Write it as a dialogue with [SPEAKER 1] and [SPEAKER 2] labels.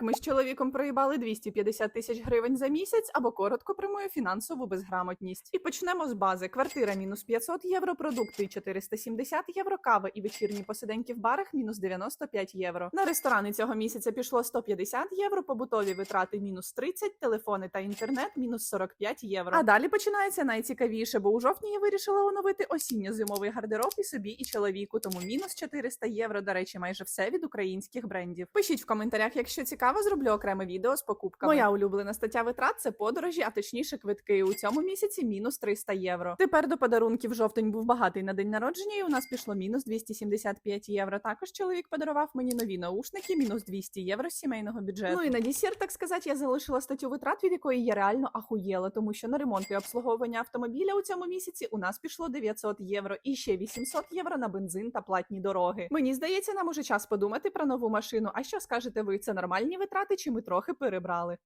[SPEAKER 1] Так, ми з чоловіком проїбали 250 тисяч гривень за місяць або коротко прямою фінансову безграмотність. І почнемо з бази: квартира мінус 500 євро, продукти 470 євро, кава і вечірні посиденьки в барах мінус 95 євро. На ресторани цього місяця пішло 150 євро, побутові витрати мінус 30, телефони та інтернет мінус 45 євро. А далі починається найцікавіше, бо у жовтні я вирішила оновити осінньо-зимовий гардероб і собі, і чоловіку. Тому мінус 400 євро. До речі, майже все від українських брендів. Пишіть в коментарях, якщо цікаво, зроблю окреме відео з покупками. Моя улюблена стаття витрат це подорожі, а точніше квитки. У цьому місяці мінус 300 євро. Тепер до подарунків жовтень був багатий на день народження, і у нас пішло мінус 275 євро. Також чоловік подарував мені нові наушники, мінус 200 євро сімейного бюджету. Ну і на десерт, так сказати, я залишила статтю витрат, від якої я реально ахуєла, тому що на ремонт і обслуговування автомобіля у цьому місяці у нас пішло 900 євро і ще 800 євро на бензин та платні дороги. Мені здається, нам уже час подумати про нову машину. А що скажете ви? Це нормальні витрати, чи ми трохи перебрали?